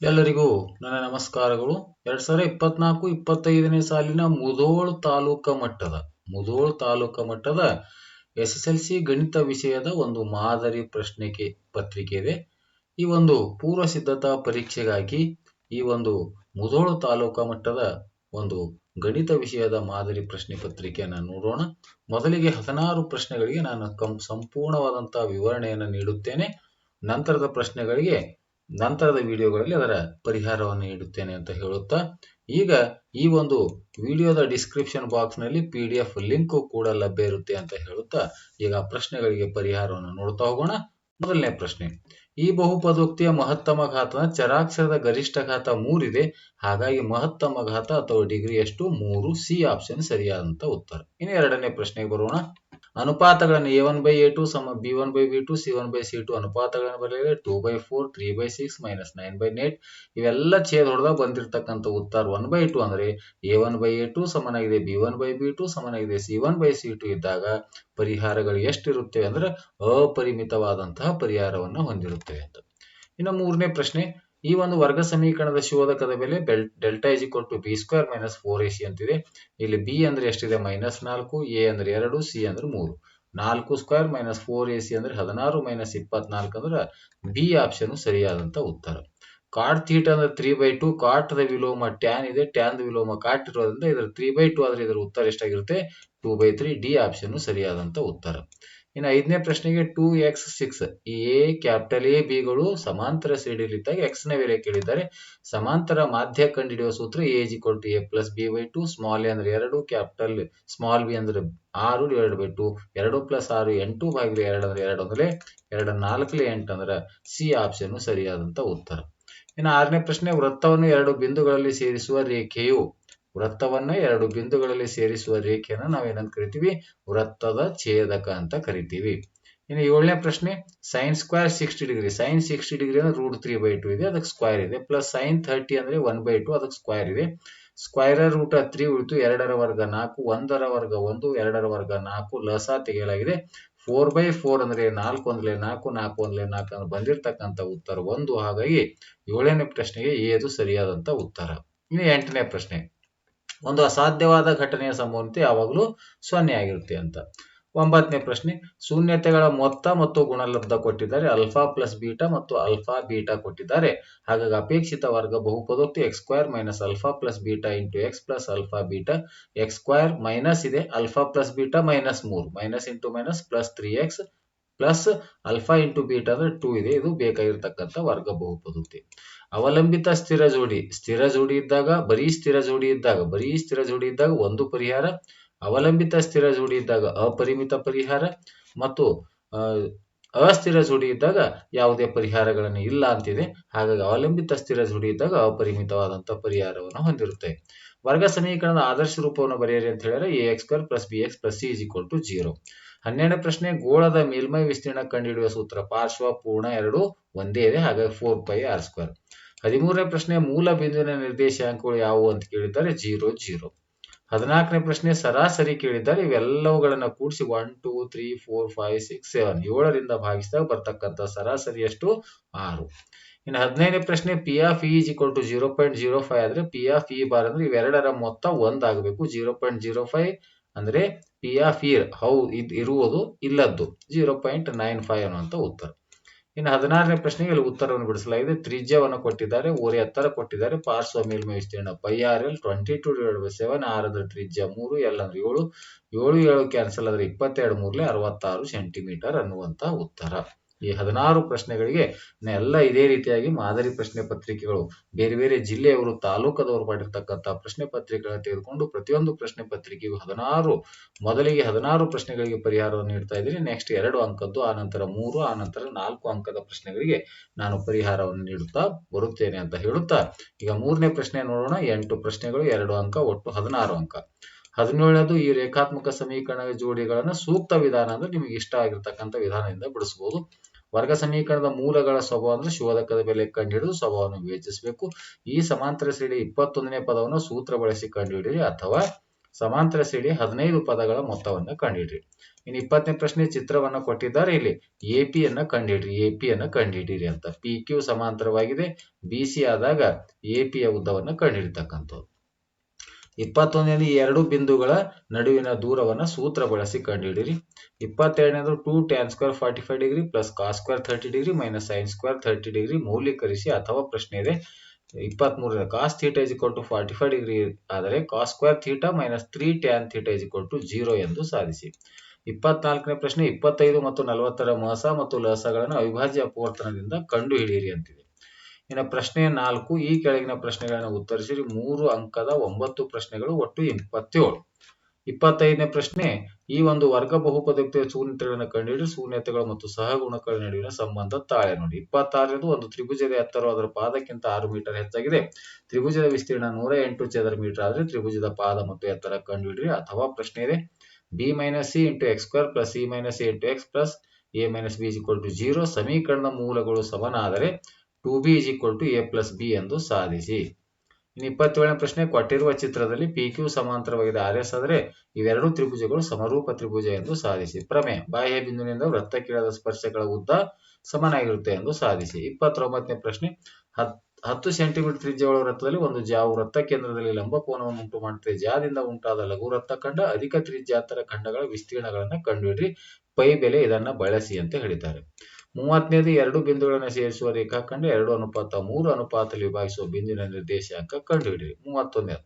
ಎಲ್ಲರಿಗೂ ನನ್ನ ನಮಸ್ಕಾರಗಳು. ಎರಡ್ ಸಾವಿರದ ಇಪ್ಪತ್ನಾಲ್ಕು ಇಪ್ಪತ್ತೈದನೇ ಸಾಲಿನ ಮುಧೋಳ್ ತಾಲೂಕ ಮಟ್ಟದ ಮುಧೋಳ್ ತಾಲೂಕಾ ಮಟ್ಟದ ಎಸ್ ಎಸ್ ಎಲ್ ಸಿ ಗಣಿತ ವಿಷಯದ ಒಂದು ಮಾದರಿ ಪ್ರಶ್ನೆಗೆ ಪತ್ರಿಕೆ ಇದೆ ಈ ಒಂದು ಪೂರ್ವ ಸಿದ್ಧತಾ ಪರೀಕ್ಷೆಗಾಗಿ ಈ ಒಂದು ಮುಧೋಳ್ ತಾಲೂಕಾ ಮಟ್ಟದ ಒಂದು ಗಣಿತ ವಿಷಯದ ಮಾದರಿ ಪ್ರಶ್ನೆ ಪತ್ರಿಕೆಯನ್ನು ನೋಡೋಣ. ಮೊದಲಿಗೆ ಹದಿನಾರು ಪ್ರಶ್ನೆಗಳಿಗೆ ನಾನು ಕಂ, ಸಂಪೂರ್ಣವಾದಂತಹ ವಿವರಣೆಯನ್ನು ನೀಡುತ್ತೇನೆ. ನಂತರದ ಪ್ರಶ್ನೆಗಳಿಗೆ ನಂತರದ ವಿಡಿಯೋಗಳಲ್ಲಿ ಅದರ ಪರಿಹಾರವನ್ನು ನೀಡುತ್ತೇನೆ ಅಂತ ಹೇಳುತ್ತಾ, ಈಗ ಈ ಒಂದು ವಿಡಿಯೋದ ಡಿಸ್ಕ್ರಿಪ್ಷನ್ ಬಾಕ್ಸ್ನಲ್ಲಿ ಪಿ ಡಿ ಎಫ್ ಲಿಂಕ್ ಕೂಡ ಲಭ್ಯ ಇರುತ್ತೆ ಅಂತ ಹೇಳುತ್ತಾ, ಈಗ ಪ್ರಶ್ನೆಗಳಿಗೆ ಪರಿಹಾರವನ್ನು ನೋಡ್ತಾ ಹೋಗೋಣ. ಮೊದಲನೇ ಪ್ರಶ್ನೆ, ಈ ಬಹುಪದೋಕ್ತಿಯ ಮಹತ್ತಮ ಘಾತದ ಚರಾಕ್ಷರದ ಗರಿಷ್ಠ ಘಾತ ಮೂರಿದೆ ಹಾಗಾಗಿ ಮಹತ್ತಮ ಘಾತ ಅಥವಾ ಡಿಗ್ರಿ ಎಷ್ಟು ಮೂರು ಸಿ ಆಪ್ಷನ್ ಸರಿಯಾದಂತ ಉತ್ತರ. ಇನ್ನು ಎರಡನೇ ಪ್ರಶ್ನೆಗೆ ಬರೋಣ. ಅನುಪಾತಗಳನ್ನು A one by A two ಸಮ B one by B two C one by C two ಅನುಪಾತಗಳನ್ನು ಬರೆಯಲಿದೆ two by four three by six minus nine by eight ಇವೆಲ್ಲ ಛೇದ ಹೊಡೆದಾಗ ಬಂದಿರತಕ್ಕಂಥ ಉತ್ತರ ಒನ್ ಬೈ ಟು ಅಂದ್ರೆ A one by A two ಸಮನಾಗಿದೆ B one by B two ಸಮನಾಗಿದೆ C one by C two ಇದ್ದಾಗ ಪರಿಹಾರಗಳು ಎಷ್ಟಿರುತ್ತವೆ ಅಂದ್ರೆ ಅಪರಿಮಿತವಾದಂತಹ ಪರಿಹಾರವನ್ನು ಹೊಂದಿರುತ್ತವೆ ಅಂತ. ಇನ್ನು ಮೂರನೇ ಪ್ರಶ್ನೆ ಈ ಒಂದು ವರ್ಗ ಸಮೀಕರಣದ ಶೋಧಕದ ಬೆಲೆ bell delta is equal to B square minus four A C ಅಂತಿದೆ. ಇಲ್ಲಿ ಬಿ ಅಂದ್ರೆ ಎಷ್ಟಿದೆ? ಮೈನಸ್ ನಾಲ್ಕು ಎ ಅಂದ್ರೆ ಎರಡು ಸಿ ಅಂದ್ರೆ ಮೂರು. ನಾಲ್ಕು square minus four A C ಅಂದ್ರೆ ಹದಿನಾರು ಮೈನಸ್ ಇಪ್ಪತ್ನಾಲ್ಕು ಅಂದ್ರೆ ಬಿ ಆಪ್ಷನ್ ಸರಿಯಾದಂತ ಉತ್ತರ. ಕಾಟ್ ಥೀಟ್ ಅಂದ್ರೆ ತ್ರೀ ಬೈ ಟು ದ ವಿಲೋಮ ಟ್ಯಾನ್ ಇದೆ. ಟ್ಯಾನ್ ವಿಲೋಮ ಕಾಟ್ ಇರೋದ್ರಿಂದ ಇದರ ತ್ರೀ ಬೈ ಟು ಆದ್ರೆ ಇದರ ಉತ್ತರ ಎಷ್ಟಾಗಿರುತ್ತೆ? Two by three D option ಸರಿಯಾದಂತ ಉತ್ತರ. ಇನ್ನು ಐದನೇ ಪ್ರಶ್ನೆಗೆ two X six A capital A ಬಿಗಳು ಸಮಾಂತರ ಸಿಡಿಲಿದ್ದಾಗ ಎಕ್ಸ್ನ ಬೆಲೆ ಕೇಳಿದ್ದಾರೆ. ಸಮಾಂತರ ಮಾಧ್ಯ ಕಂಡುಹಿಡಿಯುವ ಸೂತ್ರ A G to A plus B by two small A ಅಂದ್ರೆ ಎರಡು ಕ್ಯಾಪಿಟಲ್ ಸ್ಮಾಲ್ ಬಿ ಅಂದ್ರೆ ಆರು ಡಿವೈಡ್ ಬೈ ಟು ಎರಡು ಪ್ಲಸ್ ಆರು, ಎಂಟು ಬಾಗಿಲು ಎರಡು ಅಂದ್ರೆ ಎರಡು ಅಂದ್ರೆ ಎರಡು ನಾಲ್ಕಲೆ ಎಂಟು ಅಂದ್ರೆ ಸಿ ಆಪ್ಷನ್ ಸರಿಯಾದಂತ ಉತ್ತರ. ಇನ್ನು ಆರನೇ ಪ್ರಶ್ನೆ ವೃತ್ತವನ್ನು ಎರಡು ಬಿಂದುಗಳಲ್ಲಿ ಸೇರಿಸುವ ರೇಖೆಯು ವೃತ್ತವನ್ನ ಎರಡು ಬಿಂದುಗಳಲ್ಲಿ ಸೇರಿಸುವ ರೇಖೆಯನ್ನು ನಾವೇನಂತ ಕರಿತೀವಿ? ವೃತ್ತದ ಛೇದಕ ಅಂತ ಕರಿತೀವಿ. ಇನ್ನು ಏಳನೇ ಪ್ರಶ್ನೆ sine square sixty degree sine sixty degree ಅಂದ್ರೆ ರೂಟ್ ತ್ರೀ ಬೈ ಟು ಇದೆ, ಅದಕ್ಕೆ ಸ್ಕ್ವೇರ್ ಇದೆ. ಪ್ಲಸ್ ಸೈನ್ ಥರ್ಟಿ ಅಂದ್ರೆ ಒನ್ ಬೈ ಟು ಅದಕ್ಕೆ ಸ್ಕ್ವೇರ್ ಇದೆ. ಸ್ಕ್ವೇರ್ ರೂಟ್ ತ್ರೀ ಉಳಿತು ಎರಡರ ವರ್ಗ ನಾಲ್ಕು, ಒಂದರ ವರ್ಗ ಒಂದು, ಎರಡರ ವರ್ಗ ನಾಲ್ಕು, ಲಸ ತೆಗೆಯಲಾಗಿದೆ. ಫೋರ್ ಬೈ ಫೋರ್ ಅಂದ್ರೆ ನಾಲ್ಕು ಒಂದ್ಲೆ ನಾಲ್ಕು ನಾಲ್ಕು ಒಂದ್ಲೆ ನಾಲ್ಕು ಅಂದ್ರೆ ಬಂದಿರತಕ್ಕಂತ ಉತ್ತರ ಒಂದು. ಹಾಗಾಗಿ ಏಳನೇ ಪ್ರಶ್ನೆಗೆ ಏದು ಸರಿಯಾದಂತ ಉತ್ತರ. ಇನ್ನು ಎಂಟನೇ ಪ್ರಶ್ನೆ. ಒಂದು ಅಸಾಧ್ಯವಾದ ಘಟನೆಯ ಸಂಭವನೀಯತೆ ಯಾವಾಗಲೂ ಸೊನ್ನೆ ಆಗಿರುತ್ತೆ ಅಂತ. ಒಂಬತ್ತನೇ ಪ್ರಶ್ನೆ, ಶೂನ್ಯತೆಗಳ ಮೊತ್ತ ಮತ್ತು ಗುಣಲಬ್ಧ ಕೊಟ್ಟಿದ್ದಾರೆ ಅಲ್ಫಾ ಪ್ಲಸ್ ಬೀಟಾ ಮತ್ತು ಅಲ್ಫಾ ಬೀಟಾ ಕೊಟ್ಟಿದ್ದಾರೆ. ಹಾಗಾಗಿ ಅಪೇಕ್ಷಿತ ವರ್ಗ ಬಹುಪದೋಕ್ತಿ X square minus alpha plus beta into X plus alpha beta X square minus ಇದೆ. ಅಲ್ಫಾ ಪ್ಲಸ್ ಬೀಟಾ ಮೈನಸ್ ಮೂರು minus into minus plus three X plus alpha into beta ಅಂದ್ರೆ two ಇದೆ. ಇದು ಬೇಕಾಗಿರ್ತಕ್ಕಂಥ ವರ್ಗ ಬಹುಪದೋಕ್ತಿ. ಅವಲಂಬಿತ ಸ್ಥಿರ ಜೋಡಿ. ಸ್ಥಿರ ಜೋಡಿ ಇದ್ದಾಗ, ಬರೀ ಸ್ಥಿರ ಜೋಡಿ ಇದ್ದಾಗ, ಬರೀ ಸ್ಥಿರ ಜೋಡಿ ಇದ್ದಾಗ ಒಂದು ಪರಿಹಾರ. ಅವಲಂಬಿತ ಸ್ಥಿರ ಜೋಡಿ ಇದ್ದಾಗ ಅಪರಿಮಿತ ಪರಿಹಾರ. ಮತ್ತು ಅಸ್ಥಿರ ಜೋಡಿ ಇದ್ದಾಗ ಯಾವುದೇ ಪರಿಹಾರಗಳನ್ನು ಇಲ್ಲ ಅಂತಿದೆ. ಹಾಗಾಗಿ ಅವಲಂಬಿತ ಸ್ಥಿರ ಜೋಡಿ ಇದ್ದಾಗ ಅಪರಿಮಿತವಾದಂತಹ ಪರಿಹಾರವನ್ನು ಹೊಂದಿರುತ್ತೆ. ವರ್ಗ ಸಮೀಕರಣದ ಆದರ್ಶ ರೂಪವನ್ನು ಬರೆಯಿರಿ ಅಂತ ಹೇಳಿದ್ರೆ A X square plus B X plus C is equal to zero ಹನ್ನೆರಡನೇ ಪ್ರಶ್ನೆ, ಗೋಳದ ಮೇಲ್ಮೈ ವಿಸ್ತೀರ್ಣ ಕಂಡುಹಿಡಿಯುವ ಸೂತ್ರ, ಪಾರ್ಶ್ವ, ಪೂರ್ಣ ಎರಡು, ಒಂದೇ ಇದೆ, ಹಾಗಾಗಿ ಫೋರ್ ಪೈ ಆರ್ ಸ್ಕ್ವೇರ್ ಹದಿಮೂರನೇ ಪ್ರಶ್ನೆ, ಮೂಲ ಬಿಂದುವಿನ ನಿರ್ದೇಶಾಂಕಗಳು ಯಾವುವು ಅಂತ ಕೇಳಿದ್ದಾರೆ ಜೀರೋ ಜೀರೋ ಹದಿನಾಲ್ಕನೇ ಪ್ರಶ್ನೆ, ಸರಾಸರಿ ಕೇಳಿದ್ದಾರೆ, ಇವೆಲ್ಲವುಗಳನ್ನ ಕೂಡಿಸಿ one two three four five six seven ಏಳರಿಂದ ಭಾಗಿಸಿದಾಗ ಬರ್ತಕ್ಕಂಥ ಸರಾಸರಿ ಎಷ್ಟು? ಆರು. ಇನ್ನು ಹದಿನೈದನೇ ಪ್ರಶ್ನೆ P of E equal to zero point zero five ಆದ್ರೆ ಪಿ ಆಫ್ ಇ ಬಾರ್ ಅಂದ್ರೆ ಇವೆರಡರ ಮೊತ್ತ ಒಂದಾಗಬೇಕು ಜೀರೋ ಪಾಯಿಂಟ್ ಜೀರೋ ಫೈವ್ ಅಂದ್ರೆ ಪಿ ಆಫ್ ಇರ್ ಹೌ ಇದು ಇರುವುದು ಇಲ್ಲದ್ದು. ಜೀರೋ ಪಾಯಿಂಟ್ ನೈನ್ ಫೈವ್ ಅನ್ನುವಂಥ ಉತ್ತರ. ಇನ್ನು ಹದಿನಾರನೇ ಪ್ರಶ್ನೆಗೆ ಇಲ್ಲಿ ಉತ್ತರವನ್ನು ಬಿಡಿಸಲಾಗಿದೆ. ತ್ರಿಜ್ಯವನ್ನು ಕೊಟ್ಟಿದ್ದಾರೆ. ಓರೆ ಎತ್ತರ ಕೊಟ್ಟಿದ್ದಾರೆ. ಪಾರ್ಶ್ವ ಮೇಲ್ಮೈ ವಿಸ್ತೀರ್ಣ pi R L twenty two divide by seven. R ಅಂದ್ರೆ ತ್ರಿಜ್ಯ ಮೂರು, ಎಲ್ ಅಂದ್ರೆ ಏಳು. ಏಳು ಏಳು ಕ್ಯಾನ್ಸಲ್ ಆದರೆ ಇಪ್ಪತ್ತೆರಡು ಮೂರ್ಲೆ ಅರವತ್ತಾರು ಸೆಂಟಿಮೀಟರ್ ಅನ್ನುವಂಥ ಉತ್ತರ. ಈ ಹದಿನಾರು ಪ್ರಶ್ನೆಗಳಿಗೆ ಎಲ್ಲ ಇದೇ ರೀತಿಯಾಗಿ ಮಾದರಿ ಪ್ರಶ್ನೆ ಪತ್ರಿಕೆಗಳು, ಬೇರೆ ಬೇರೆ ಜಿಲ್ಲೆಯವರು, ತಾಲೂಕದವರು ಮಾಡಿರ್ತಕ್ಕಂಥ ಪ್ರಶ್ನೆ ಪತ್ರಿಕೆಗಳನ್ನು ತೆಗೆದುಕೊಂಡು ಪ್ರತಿಯೊಂದು ಪ್ರಶ್ನೆ ಪತ್ರಿಕೆಗೂ ಹದಿನಾರು, ಮೊದಲಿಗೆ ಹದಿನಾರು ಪ್ರಶ್ನೆಗಳಿಗೆ ಪರಿಹಾರವನ್ನು ನೀಡ್ತಾ ಇದ್ದೀನಿ. ನೆಕ್ಸ್ಟ್ ಎರಡು ಅಂಕದ್ದು, ಆ ನಂತರ ಮೂರು, ಆ ನಾಲ್ಕು ಅಂಕದ ಪ್ರಶ್ನೆಗಳಿಗೆ ನಾನು ಪರಿಹಾರವನ್ನು ನೀಡುತ್ತಾ ಬರುತ್ತೇನೆ ಅಂತ ಹೇಳುತ್ತಾ. ಈಗ ಮೂರನೇ ಪ್ರಶ್ನೆ ನೋಡೋಣ. ಎಂಟು ಪ್ರಶ್ನೆಗಳು, ಎರಡು ಅಂಕ, ಒಟ್ಟು ಹದಿನಾರು ಅಂಕ. ಹದಿನೇಳನೇದು, ಈ ರೇಖಾತ್ಮಕ ಸಮೀಕರಣ ಜೋಡಿಗಳನ್ನ ಸೂಕ್ತ ವಿಧಾನ ಅಂದ್ರೆ ನಿಮಗೆ ಇಷ್ಟ ಆಗಿರ್ತಕ್ಕಂಥ ವಿಧಾನದಿಂದ ಬಿಡಿಸಬಹುದು ವರ್ಗ ಸಮೀಕರಣದ ಮೂಲಗಳ ಸ್ವಭಾವ ಅಂದ್ರೆ ಶೋಧಕದ ಬೆಲೆ ಕಂಡುಹಿಡಿದು ಸ್ವಭಾವವನ್ನು ವಿವೇಚಿಸಬೇಕು. ಈ ಸಮಾಂತರ ಶ್ರೇಣಿ ಇಪ್ಪತ್ತೊಂದನೇ ಪದವನ್ನು ಸೂತ್ರ ಬಳಸಿ ಕಂಡುಹಿಡಿಯಿರಿ ಅಥವಾ ಸಮಾಂತರ ಸಿಡಿ ಹದಿನೈದು ಪದಗಳ ಮೊತ್ತವನ್ನು ಕಂಡುಹಿಡ್ರಿ ಇನ್ನು ಇಪ್ಪತ್ತನೇ ಪ್ರಶ್ನೆ ಚಿತ್ರವನ್ನ ಕೊಟ್ಟಿದ್ದಾರೆ. ಇಲ್ಲಿ ಎ ಪಿ ಅನ್ನ ಕಂಡುಹಿಡ್ರಿ ಎ ಪಿ ಅನ್ನ ಕಂಡುಹಿಡಿರಿ ಅಂತ. ಪಿ ಕ್ಯೂ ಸಮಾಂತರವಾಗಿದೆ. ಬಿ ಸಿ ಆದಾಗ ಎ ಪಿಯ ಉದ್ದವನ್ನು ಕಂಡುಹಿಡಿತಕ್ಕಂಥದ್ದು ಇಪ್ಪತ್ತೊಂದನೇದು ಎರಡು ಬಿಂದುಗಳ ನಡುವಿನ ದೂರವನ್ನ ಸೂತ್ರ ಬಳಸಿ ಕಂಡುಹಿಡಿರಿ ಇಪ್ಪತ್ತೆರಡನೇದು two tan square forty five degree plus cos square thirty degree minus sine square thirty degree ಮೌಲ್ಯೀಕರಿಸಿ ಅಥವಾ ಪ್ರಶ್ನೆ ಇದೆ. ಇಪ್ಪತ್ಮೂರನೇ cos theta is equal to forty five degree ಆದರೆ cos square theta minus three tan theta is equal to zero ಎಂದು ಸಾಧಿಸಿ. ಇಪ್ಪತ್ನಾಲ್ಕನೇ ಪ್ರಶ್ನೆ, ಇಪ್ಪತ್ತೈದು ಮತ್ತು ನಲವತ್ತರ ಮಸ ಮತ್ತು ಲಸಗಳನ್ನು ಅವಿಭಾಜ್ಯ ಅಪವರ್ತನದಿಂದ ಕಂಡುಹಿಡಿಯಿರಿ ಅಂತಿದೆ. ಇನ್ನು ಪ್ರಶ್ನೆ ನಾಲ್ಕು, ಈ ಕೆಳಗಿನ ಪ್ರಶ್ನೆಗಳನ್ನು ಉತ್ತರಿಸಿರಿ. ಮೂರು ಅಂಕದ ಒಂಬತ್ತು ಪ್ರಶ್ನೆಗಳು, ಒಟ್ಟು ಇಪ್ಪತ್ತೇಳು. ಇಪ್ಪತ್ತೈದನೇ ಪ್ರಶ್ನೆ, ಈ ಒಂದು ವರ್ಗ ಬಹುಪದಕ್ಕೆ ಶೂನ್ಯತೆಗಳನ್ನು ಕಂಡುಹಿಡಿ ಶೂನ್ಯತೆಗಳು ಮತ್ತು ಸಹಗುಣಗಳ ನಡುವಿನ ಸಂಬಂಧ ತಾಳೆ ನೋಡಿ. ಇಪ್ಪತ್ತಾರನೇದು ಒಂದು ತ್ರಿಭುಜದ ಎತ್ತರ ಅದರ ಪಾದಕ್ಕಿಂತ ಆರು ಮೀಟರ್ ಹೆಚ್ಚಾಗಿದೆ. ತ್ರಿಭುಜದ ವಿಸ್ತೀರ್ಣ ನೂರ ಎಂಟು ಚದರ ಮೀಟರ್ ಆದರೆ ತ್ರಿಭುಜದ ಪಾದ ಮತ್ತು ಎತ್ತರ ಕಂಡುಹಿಡಿರಿ. ಅಥವಾ ಪ್ರಶ್ನೆ ಇದೆ, B minus C into X square plus C minus C into X plus A minus B to zero. ಸಮೀಕರಣದ ಮೂಲಗಳು ಸಮನಾದರೆ two B is equal to A plus B ಎಂದು ಸಾಧಿಸಿ. ಇನ್ನು ಇಪ್ಪತ್ತೇಳನೇ ಪ್ರಶ್ನೆ, ಕೊಟ್ಟಿರುವ ಚಿತ್ರದಲ್ಲಿ ಪಿ ಕ್ಯೂ ಸಮಾಂತರವಾಗಿದೆ. ಆರ್ ಎಸ್ ಆದರೆ ಇವೆರಡೂ ತ್ರಿಭುಜಗಳು ಸಮರೂಪ ತ್ರಿಭುಜ ಎಂದು ಸಾಧಿಸಿ. ಪ್ರಮೆ ಬಾಹ್ಯ ಬಿಂದುವಿನಿಂದ ವೃತ್ತಕ್ಕಿಳಿದ ಸ್ಪರ್ಶಗಳ ಉದ್ದ ಸಮನಾಗಿರುತ್ತೆ ಎಂದು ಸಾಧಿಸಿ. ಇಪ್ಪತ್ತೊಂಬತ್ತನೇ ಪ್ರಶ್ನೆ, ಹತ್, ಹತ್ತು ಸೆಂಟಿಮೀಟರ್ ತ್ರಿಜ್ಯಗಳ ವೃತ್ತದಲ್ಲಿ ಒಂದು ಜಾವು ವೃತ್ತ ಕೇಂದ್ರದಲ್ಲಿ ಲಂಬ ಕೋನವನ್ನು ಉಂಟು ಮಾಡುತ್ತದೆ ಜಾದಿಂದ ಉಂಟಾದ ಲಘು ವೃತ್ತ ಖಂಡ ಅಧಿಕ ತ್ರಿಜ್ಯಾತರ ಖಂಡಗಳ ವಿಸ್ತೀರ್ಣಗಳನ್ನು ಕಂಡುಹಿಡಿ ಪೈ ಬೆಲೆ ಇದನ್ನ ಬಳಸಿ ಅಂತ ಹೇಳಿದ್ದಾರೆ. ಮೂವತ್ತನೇದು ಎರಡು ಬಿಂದುಗಳನ್ನು ಸೇರಿಸುವ ರೇಖಾಖಂಡ, ಎರಡು ಅನುಪಾತ, ಮೂರು ಅನುಪಾತದಲ್ಲಿ ವಿಭಾಗಿಸುವ ಬಿಂದುವಿನ ನಿರ್ದೇಶಾಂಕ ಕಂಡುಹಿಡಿಯಿರಿ. ಮೂವತ್ತೊಂದನೇದು.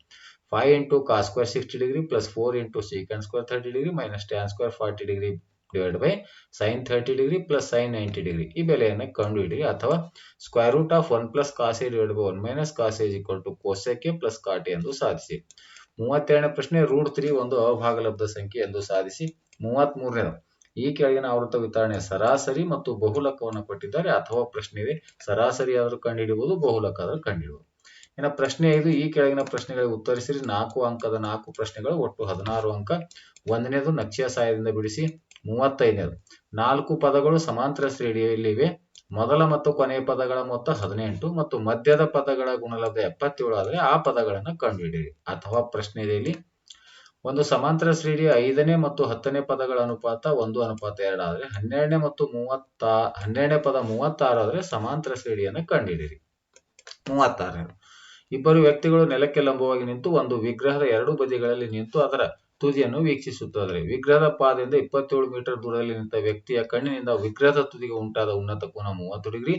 Five into cos square sixty degree plus four into secant square thirty degree minus tan square forty degree divide by sine thirty degree plus sine ninety degree ಈ ಬೆಲೆಯನ್ನು ಕಂಡುಹಿಡಿಯಿರಿ. ಅಥವಾ square root of one plus cos divide by one minus cos equal to cosec plus cot ಎಂದು ಸಾಧಿಸಿ. ಮೂವತ್ತೆರಡನೇ ಪ್ರಶ್ನೆ root three ಒಂದು ಅಭಾಗಲಬ್ಧ ಸಂಖ್ಯೆ ಎಂದು ಸಾಧಿಸಿ. ಮೂವತ್ತ್ ಮೂರನೇದು ಈ ಕೆಳಗಿನ ಆವೃತ್ತ ವಿತರಣೆ ಸರಾಸರಿ ಮತ್ತು ಬಹುಲಕವನ್ನು ಕೊಟ್ಟಿದ್ದಾರೆ. ಅಥವಾ ಪ್ರಶ್ನೆ ಇದೆ ಸರಾಸರಿ ಆದರೂ ಕಂಡುಹಿಡಿಯಬಹುದು ಬಹುಲಕ ಆದರೂ ಕಂಡುಹಿಡಿಯಬಹುದು. ಇನ್ನು ಪ್ರಶ್ನೆ ಐದು, ಈ ಕೆಳಗಿನ ಪ್ರಶ್ನೆಗಳಿಗೆ ಉತ್ತರಿಸಿರಿ. ನಾಲ್ಕು ಅಂಕದ ನಾಲ್ಕು ಪ್ರಶ್ನೆಗಳು, ಒಟ್ಟು ಹದಿನಾರು ಅಂಕ. ಒಂದನೇದು ನಕ್ಷೆಯ ಸಹಾಯದಿಂದ ಬಿಡಿಸಿ. ಮೂವತ್ತೈದನೇದು ನಾಲ್ಕು ಪದಗಳು ಸಮಾಂತರ ಶ್ರೇಣಿಯಲ್ಲಿವೆ. ಮೊದಲ ಮತ್ತು ಕೊನೆಯ ಪದಗಳ ಮೊತ್ತ ಹದಿನೆಂಟು ಮತ್ತು ಮಧ್ಯದ ಪದಗಳ ಗುಣಲಬ್ಧ ಎಪ್ಪತ್ತೇಳು. ಆದರೆ ಆ ಪದಗಳನ್ನು ಕಂಡುಹಿಡಿಯಿರಿ. ಅಥವಾ ಪ್ರಶ್ನೆ ಇದೆ ಇಲ್ಲಿ. ಒಂದು ಸಮಾಂತರ ಶ್ರೇಣಿಯ ಐದನೇ ಮತ್ತು ಹತ್ತನೇ ಪದಗಳ ಅನುಪಾತ ಒಂದು ಅನುಪಾತ ಎರಡು ಆದರೆ ಹನ್ನೆರಡನೇ ಮತ್ತು ಮೂವತ್ತ, ಹನ್ನೆರಡನೇ ಪದ ಮೂವತ್ತಾರು ಆದರೆ ಸಮಾಂತರ ಶ್ರೇಣಿಯನ್ನು ಕಂಡುಹಿಡಿಯಿರಿ ಮೂವತ್ತಾರನೇ. ಇಬ್ಬರು ವ್ಯಕ್ತಿಗಳು ನೆಲಕ್ಕೆ ಲಂಬವಾಗಿ ನಿಂತು ಒಂದು ವಿಗ್ರಹದ ಎರಡು ಬದಿಗಳಲ್ಲಿ ನಿಂತು ಅದರ ತುದಿಯನ್ನು ವೀಕ್ಷಿಸುತ್ತದೆ ವಿಗ್ರಹದ ಪಾದದಿಂದ ಇಪ್ಪತ್ತೇಳು ಮೀಟರ್ ದೂರದಲ್ಲಿ ನಿಂತ ವ್ಯಕ್ತಿಯ ಕಣ್ಣಿನಿಂದ ವಿಗ್ರಹದ ತುದಿಗೆ ಉಂಟಾದ ಉನ್ನತ ಕೋನ ಮೂವತ್ತು ಡಿಗ್ರಿ.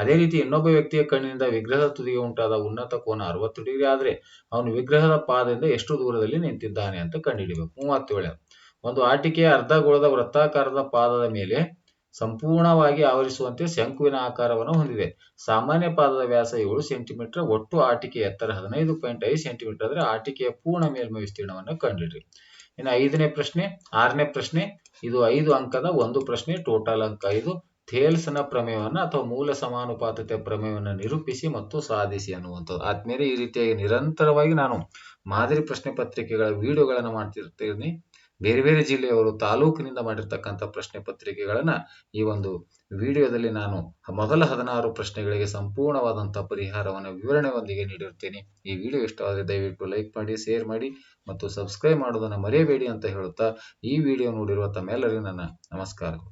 ಅದೇ ರೀತಿ ಇನ್ನೊಬ್ಬ ವ್ಯಕ್ತಿಯ ಕಣ್ಣಿನಿಂದ ವಿಗ್ರಹದ ತುದಿಗೆ ಉಂಟಾದ ಉನ್ನತ ಕೋನ ಅರವತ್ತು ಡಿಗ್ರಿ ಆದ್ರೆ ಅವನು ವಿಗ್ರಹದ ಪಾದದಿಂದ ಎಷ್ಟು ದೂರದಲ್ಲಿ ನಿಂತಿದ್ದಾನೆ ಅಂತ ಕಂಡುಹಿಡಿಬೇಕು. ಮೂವತ್ತೇಳು ಒಂದು ಆಟಿಕೆಯ ಅರ್ಧಗೋಳದ ವೃತ್ತಾಕಾರದ ಪಾದದ ಮೇಲೆ ಸಂಪೂರ್ಣವಾಗಿ ಆವರಿಸುವಂತೆ ಶಂಕುವಿನ ಆಕಾರವನ್ನು ಹೊಂದಿದೆ. ಸಾಮಾನ್ಯ ಪಾದದ ವ್ಯಾಸ ಏಳು ಸೆಂಟಿಮೀಟರ್, ಒಟ್ಟು ಆಟಿಕೆ ಎತ್ತರ ಹದಿನೈದು ಪಾಯಿಂಟ್ ಐದು ಸೆಂಟಿಮೀಟರ್ ಆದರೆ ಆಟಿಕೆಯ ಪೂರ್ಣ ಮೇಲ್ಮೈ ವಿಸ್ತೀರ್ಣವನ್ನು ಕಂಡಿಡ್ರಿ ಇನ್ನು ಐದನೇ ಪ್ರಶ್ನೆ, ಆರನೇ ಪ್ರಶ್ನೆ, ಇದು ಐದು ಅಂಕದ ಒಂದು ಪ್ರಶ್ನೆ, ಟೋಟಲ್ ಅಂಕ ಐದು. ಥೇಲ್ಸ್ನ ಪ್ರಮೇಯವನ್ನ ಅಥವಾ ಮೂಲ ಸಮಾನುಪಾತತೆ ಪ್ರಮೇಯವನ್ನ ನಿರೂಪಿಸಿ ಮತ್ತು ಸಾಧಿಸಿ ಅನ್ನುವಂಥದ್ದು ಆದ್ಮೇಲೆ ಈ ರೀತಿಯಾಗಿ ನಿರಂತರವಾಗಿ ನಾನು ಮಾದರಿ ಪ್ರಶ್ನೆ ಪತ್ರಿಕೆಗಳ ವಿಡಿಯೋಗಳನ್ನು ಮಾಡ್ತಿರ್ತೀನಿ. ಬೇರೆ ಬೇರೆ ಜಿಲ್ಲೆಯವರು ತಾಲೂಕಿನಿಂದ ಮಾಡಿರ್ತಕ್ಕಂಥ ಪ್ರಶ್ನೆ ಪತ್ರಿಕೆಗಳನ್ನ ಈ ಒಂದು ವಿಡಿಯೋದಲ್ಲಿ ನಾನು ಮೊದಲ ಹದಿನಾರು ಪ್ರಶ್ನೆಗಳಿಗೆ ಸಂಪೂರ್ಣವಾದಂಥ ಪರಿಹಾರವನ್ನು, ವಿವರಣೆಯೊಂದಿಗೆ ನೀಡಿರ್ತೀನಿ ಈ ವಿಡಿಯೋ ಇಷ್ಟವಾದರೆ ದಯವಿಟ್ಟು ಲೈಕ್ ಮಾಡಿ, ಶೇರ್ ಮಾಡಿ ಮತ್ತು ಸಬ್ಸ್ಕ್ರೈಬ್ ಮಾಡೋದನ್ನು ಮರೆಯಬೇಡಿ ಅಂತ ಹೇಳುತ್ತಾ ಈ ವಿಡಿಯೋ ನೋಡಿರುವ ತಮ್ಮೆಲ್ಲರಿಗೂ ನನ್ನ ನಮಸ್ಕಾರಗಳು.